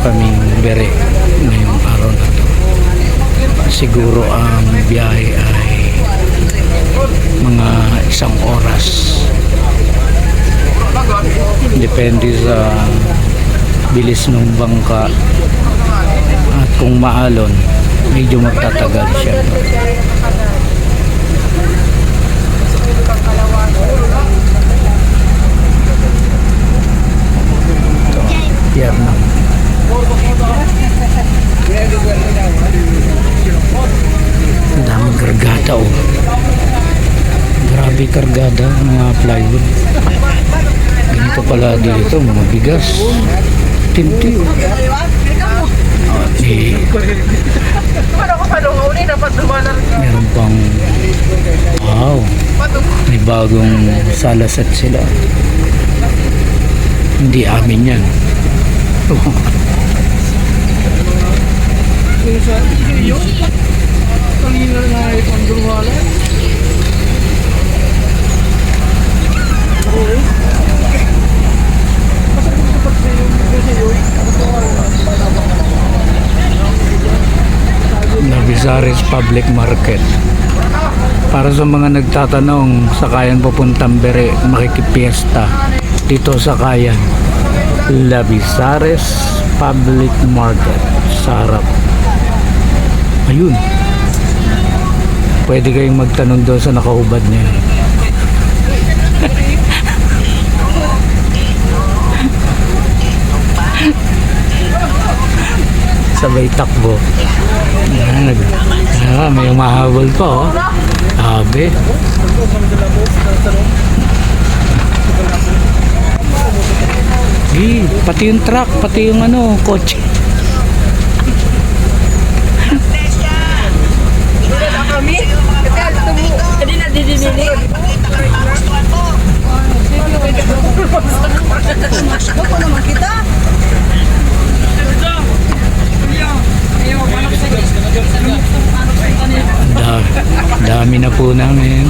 kaming bere ngayong araw na to. Siguro ang biyahe ay mga isang oras. Depende sa bilis ng bangka at kung maalon, medyo magtatagal siya. Ito, pier ng Ang daming kargada oh. Grabe kargada mga plywood. Ganito pala dito, mga bigas. Tinti. Ah, eh, meron pang wow, may bagong salaset sila. Hindi amin yan. kanina na ay pandurwala. Navisaris Public Market. Para sa mga nagtatanong sa Kayan papuntang Bere, makikipiesta dito sa Kayan. Lavisares Public Market. Sarap. Ayun. Pwede kayong magtanong doon sa nakahubad niya. Sabay takbo. Yan, nag, ah, may umahabol pa oh. Sabi. Di, pati yung truck, pati yung ano, kotse. Dami na po namin.